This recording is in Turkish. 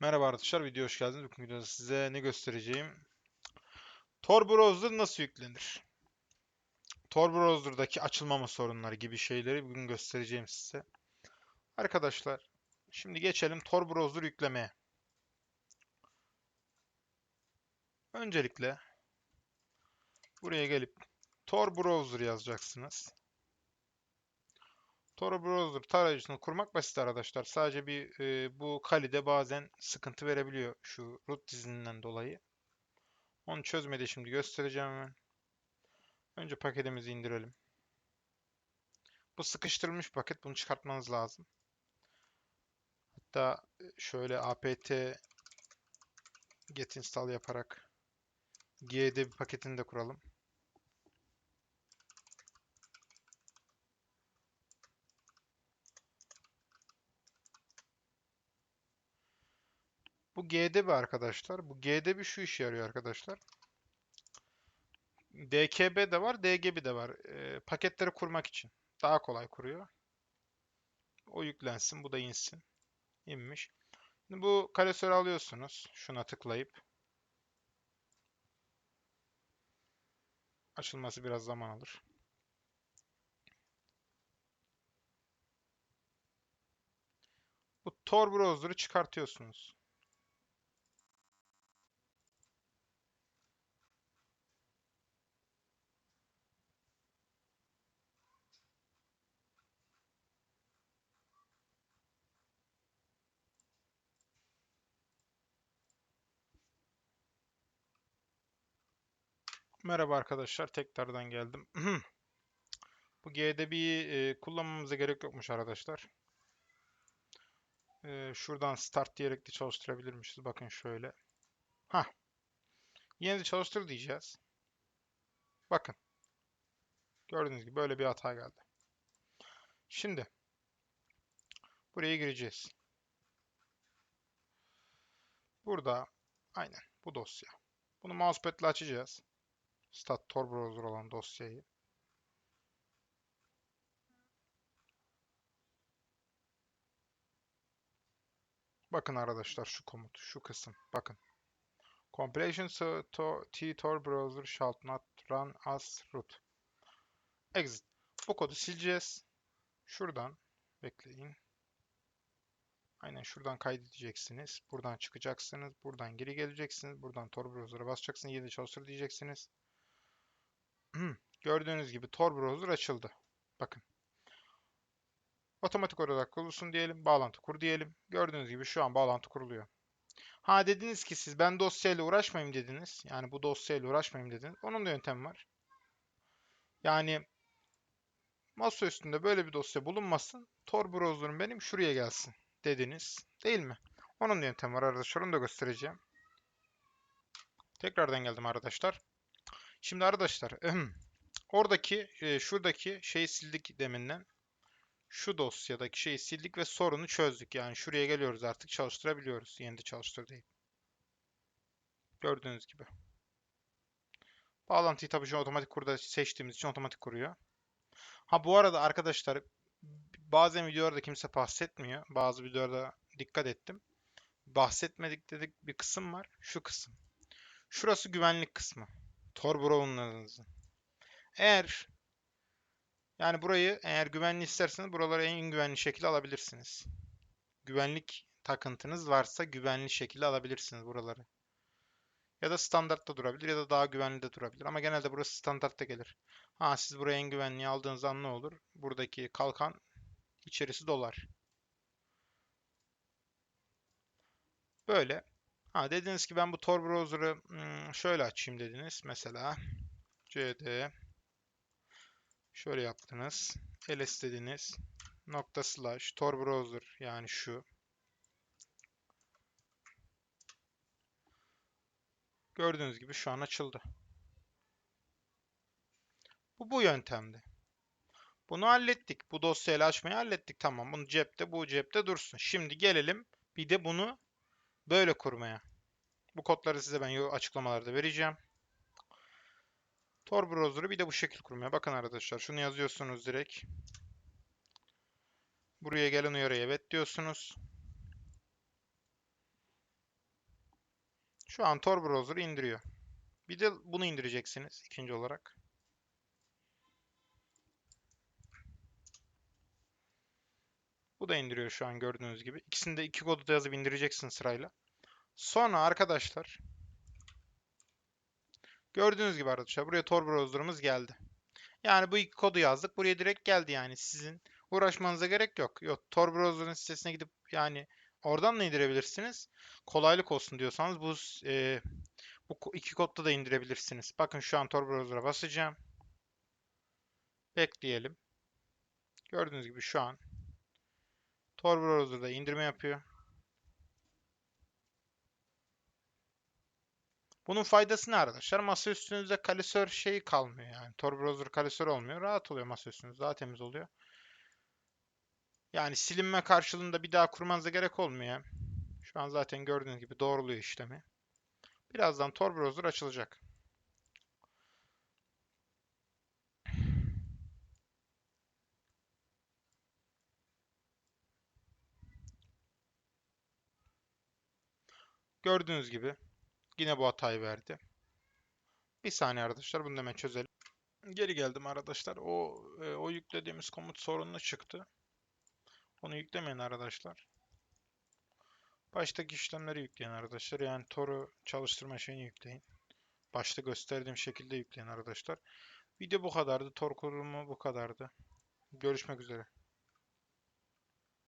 Merhaba arkadaşlar, videoya hoş geldiniz. Bugün videoda size ne göstereceğim? Tor Browser nasıl yüklenir? Tor Browser'daki açılmama sorunları gibi şeyleri bugün göstereceğim size. Arkadaşlar, şimdi geçelim Tor Browser yüklemeye. Öncelikle buraya gelip Tor Browser yazacaksınız. Tor Browser tarayıcısını kurmak basit arkadaşlar. Sadece bir e, bu kalide bazen sıkıntı verebiliyor şu root dizininden dolayı. Onu çözmedi şimdi göstereceğim hemen. Önce paketimizi indirelim. Bu sıkıştırılmış paket. Bunu çıkartmanız lazım. Hatta e, şöyle apt get install yaparak g'de bir paketini de kuralım. G'de bir arkadaşlar. Bu G'de bir şu işe yarıyor arkadaşlar. DKB de var, DGB de var. Ee, paketleri kurmak için. Daha kolay kuruyor. O yüklensin, bu da insin. İnmiş. Şimdi bu klasörü alıyorsunuz. Şuna tıklayıp. Açılması biraz zaman alır. Bu Tor browser'ı çıkartıyorsunuz. Merhaba arkadaşlar, tekrardan geldim. Bu GDB'yi kullanmamıza gerek yokmuş arkadaşlar. Şuradan start diyerek de çalıştırabilirmişiz. Bakın şöyle. Ha. Yine de çalıştır diyeceğiz. Bakın. Gördüğünüz gibi böyle bir hata geldi. Şimdi buraya gireceğiz. Burada aynen bu dosya. Bunu mousepad ile açacağız. Stat Tor browser olan dosyayı. Bakın arkadaşlar şu komut, şu kısım. Bakın. Compilation to, T-Tor browser shall not run as root. Exit. Bu kodu sileceğiz. Şuradan bekleyin. Aynen şuradan kaydedeceksiniz. Buradan çıkacaksınız. Buradan geri geleceksiniz. Buradan Tor browser'a basacaksınız. Yeni çalıştır diyeceksiniz. Gördüğünüz gibi Tor browser açıldı. Bakın. Otomatik olarak kurulsun diyelim. Bağlantı kur diyelim. Gördüğünüz gibi şu an bağlantı kuruluyor. Ha dediniz ki siz ben dosyayla uğraşmayayım dediniz. Yani bu dosyayla uğraşmayayım dediniz. Onun da yöntemi var. Yani masa üstünde böyle bir dosya bulunmasın. Tor browser'ım benim şuraya gelsin dediniz. Değil mi? Onun da yöntemi var arkadaşlar. Onu da göstereceğim. Tekrardan geldim arkadaşlar. Şimdi arkadaşlar oradaki e, şuradaki şeyi sildik deminden. Şu dosyadaki şeyi sildik ve sorunu çözdük. Yani şuraya geliyoruz artık çalıştırabiliyoruz. Yeni de çalıştır deyip. Gördüğünüz gibi. Bağlantıyı tabii şu otomatik kurda seçtiğimiz için otomatik kuruyor. Ha bu arada arkadaşlar bazen videolarda kimse bahsetmiyor. Bazı videolarda dikkat ettim. Bahsetmedik dedik bir kısım var. Şu kısım. Şurası güvenlik kısmı. Tor browser'ınızın. Eğer yani burayı eğer güvenli isterseniz buraları en güvenli şekilde alabilirsiniz. Güvenlik takıntınız varsa güvenli şekilde alabilirsiniz buraları. Ya da standartta durabilir ya da daha güvenli de durabilir. Ama genelde burası standartta gelir. Ha siz buraya en güvenliği aldığınız an ne olur? Buradaki kalkan içerisi dolar. Böyle. Ha dediniz ki ben bu Tor browser'ı hmm, şöyle açayım dediniz. Mesela cd şöyle yaptınız. ls dediniz. Nokta slash Tor browser yani şu. Gördüğünüz gibi şu an açıldı. Bu bu yöntemdi. Bunu hallettik. Bu dosyayla açmayı hallettik. Tamam. Bunu cepte, bu cepte dursun. Şimdi gelelim bir de bunu böyle kurmaya. Bu kodları size ben açıklamalarda vereceğim. Tor browser'ı bir de bu şekil kurmaya. Bakın arkadaşlar şunu yazıyorsunuz direkt. Buraya gelen uyarıya evet diyorsunuz. Şu an Tor browser'ı indiriyor. Bir de bunu indireceksiniz ikinci olarak. Da indiriyor şu an gördüğünüz gibi. İkisini de iki kodu da yazıp indireceksin sırayla. Sonra arkadaşlar gördüğünüz gibi arkadaşlar buraya Tor browser'ımız geldi. Yani bu iki kodu yazdık. Buraya direkt geldi yani. Sizin uğraşmanıza gerek yok. Yok Tor browser'ın sitesine gidip yani oradan da indirebilirsiniz. Kolaylık olsun diyorsanız bu e, bu iki kodda da indirebilirsiniz. Bakın şu an Tor browser'a basacağım. Bekleyelim. Gördüğünüz gibi şu an Tor browser'da indirme yapıyor. Bunun faydası ne arkadaşlar? Masa üstünüzde klasör şeyi kalmıyor yani. Tor browser klasör olmuyor. Rahat oluyor masa üstünüz. Daha temiz oluyor. Yani silinme karşılığında bir daha kurmanıza gerek olmuyor. Şu an zaten gördüğünüz gibi doğruluyor işlemi. Birazdan Tor browser açılacak. Gördüğünüz gibi yine bu hatayı verdi. Bir saniye arkadaşlar bunu hemen çözelim. Geri geldim arkadaşlar. O e, o yüklediğimiz komut sorunlu çıktı. Onu yüklemeyin arkadaşlar. Baştaki işlemleri yükleyin arkadaşlar. Yani Tor'u çalıştırma şeyini yükleyin. Başta gösterdiğim şekilde yükleyin arkadaşlar. Video bu kadardı. Tor kurumu bu kadardı. Görüşmek üzere.